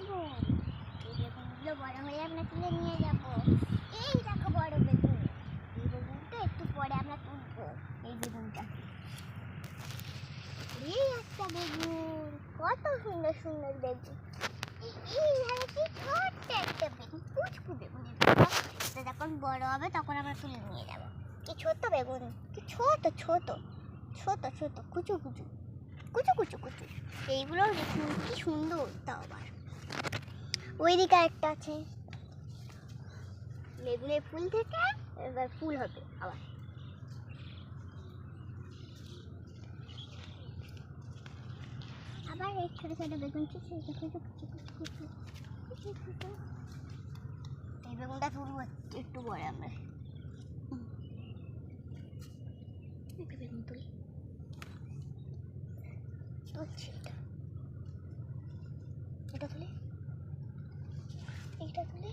বেগুন এই হয়ে আমরা তুলে নিয়ে যাব। এই দেখো বড় বেগুন এই বেগুনটা একটু পরে আমরা তুলবো। এই বেগুনটা এই একটা বেগুন, কত সুন্দর সুন্দর বেগুন। কি ছোট্ট একটা বেগুন, পুচকু বেগুন যখন বড় হবে, তখন আমরা তুলে নিয়ে যাব। কি ছোট বেগুন, কি ছোট ছোট ছোট ছোট, কুচু কুচু কুচু কুচু কুচু। এইগুলো কি সুন্দর, তাও আবার। ওই ওইদিকে একটা আছে। বেগুনের ফুল থেকে এবার ফুল হবে আবার। আবার এই ছোটো ছোটো বেগুন এই বেগুনটা তুলব একটু পরে আমরা। একটা বেগুন তুলি। তুলছি এটা। এটা তুলি। टाकले